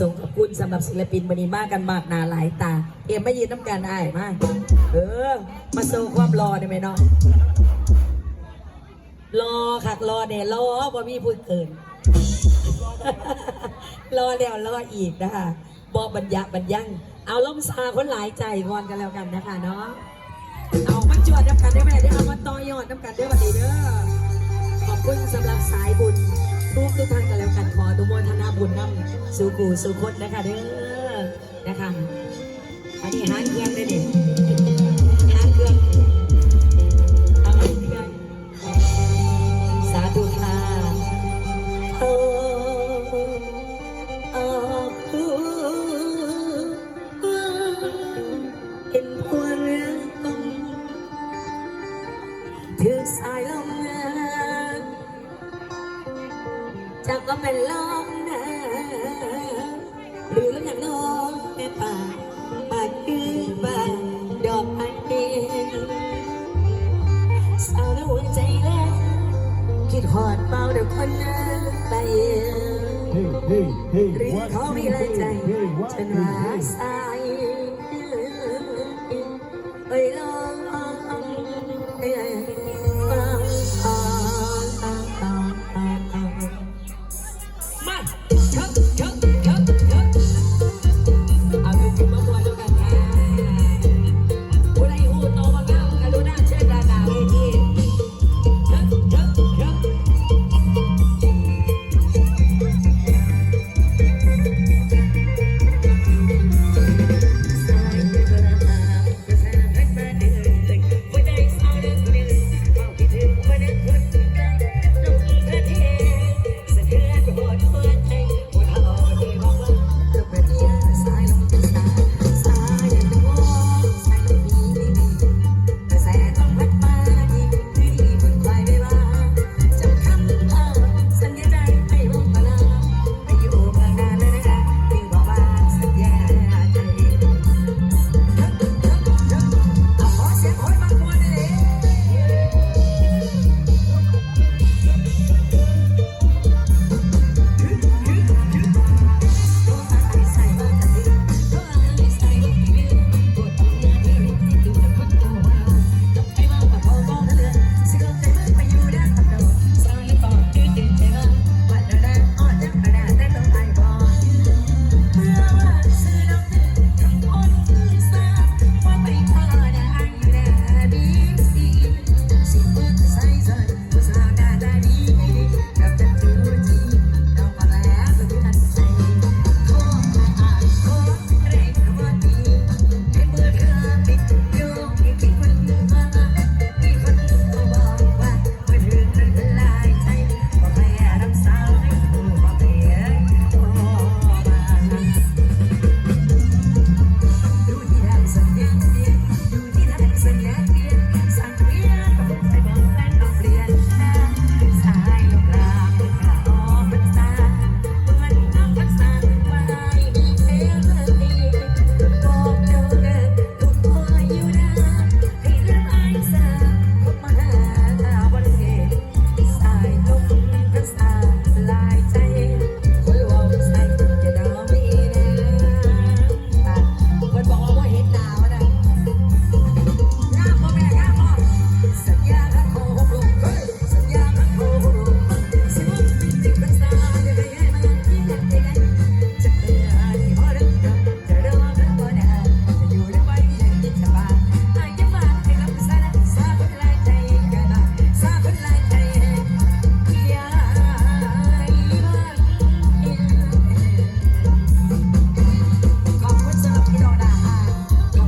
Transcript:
ส่งขอบคุณสำหรับศิลปินบันีมากกันมากหนาหลายตา เอ็มไม่ยืนน้ำกันอ้ายมาก เออ มาโซความรอได้ไหมเนาะรอคักรอเนี่ยรอบ่มีพูดเกิน รอแล้วรออีกนะคะบอกบรรยะบรรยัง เอาล่มซาคนหลายใจก่อนกันแล้วกันนะคะเนาะเอามาจวดน้ำกันได้ไหมเดี๋ยวเอามาต่อยอดน้ำกันได้วันนี้เด้อขอบคุณสำหรับสายบุญทุกทุกท่าน บุญนำสู่กูสู่คนนะคะเด้อนะคะอันนี้หางเครื่องได้ดิหางเครื่องเอาหางเครื่องสาธุค่ะโอ้โอ้เห็นพวเรือต้องถือสายลมจากก็เป็นลม หนาวหรืออย่างน้องแม่ป่าป่าคือป่าดอกอันเดียวสาวในหัวใจแรกคิดหอดเบาเดี๋ยวคนนั้นไป Hey, hey, hey, หรือ one, เขา two, มีแรง hey, ใจ hey, one, ฉัน two, รั hey. กสายเอ้ยลอ